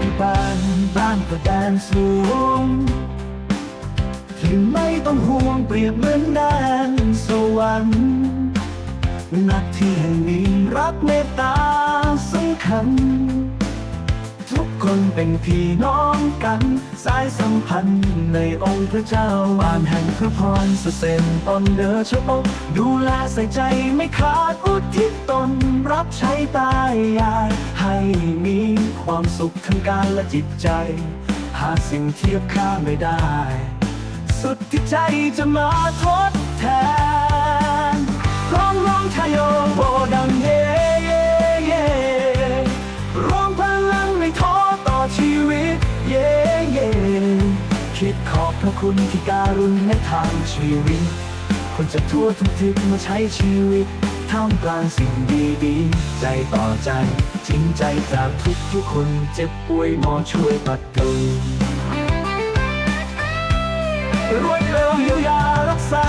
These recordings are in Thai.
ที่บ้านบ้านก็แดนสูง ถึงไม่ต้องห่วงเปรียบเหมือนแดนสวรรค์นักที่แห่งนี้รักเมตตาสำคัญ คนเป็นพี่น้องกัน สายสัมพันธ์ในองค์พระเจ้าบ้านแห่งพระพรสเสนตนเดอชะอกดูแลใส่ใจไม่ขาดอุทิศตนรับใช้ตายยายให้มีความสุขทั้งกายและจิตใจ หาสิ่งเทียบค่าไม่ได้ สุดที่ใจจะมาทด คิดขอบพระคุณที่การุณในทางชีวิต คนจะทั่วทุกทิศมาใช้ชีวิตท่ามกลางสิ่งดีๆ ใจต่อใจจริงใจจากทุกทุกคนเจ็บป่วยหมอช่วยปัดเตือนรวดเร็วเยียวยารักษา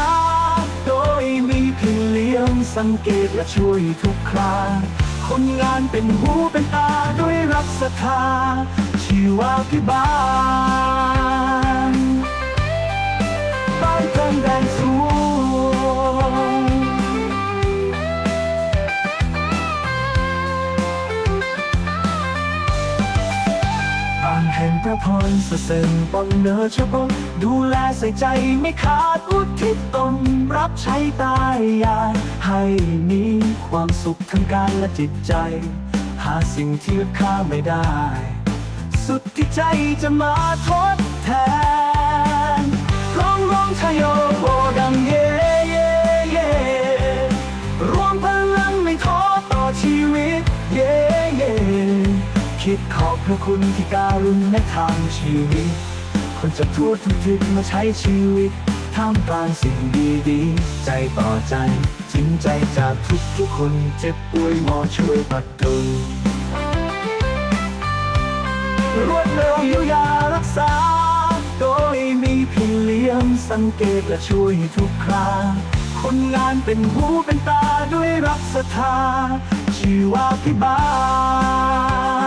โดยมีพี่เลี้ยงสังเกตและช่วยทุกคราคนงานเป็นหูเป็นตาด้วยรักศรัทธาชีวาพิบาลานแห่งพระพรสเสริญปนเนอเฉพาะดูแลใส่ใจไม่ขาดอุทิศตนรับใช้ตายยายให้มีความสุขทั้งกายและจิตใจ หาสิ่งที่ค่าไม่ได้ สุดที่ใจจะมาทดแทนร้องร้องชายโยโบดังเย คิดขอบพระคุณที่การุณในทางชีวิต คนจะทั่วทุกทิศมาใช้ชีวิตท่ามกลางสิ่งดีๆ ใจต่อใจจริงใจจากทุกทุกคนเจ็บป่วยหมอช่วยปัดเตือนรวดเร็วเยียวยารักษา โดยมีพี่เลี้ยงสังเกตและช่วยทุกคราคนงานเป็นหูเป็นตาด้วยรักศรัทธาชีวาพิบาล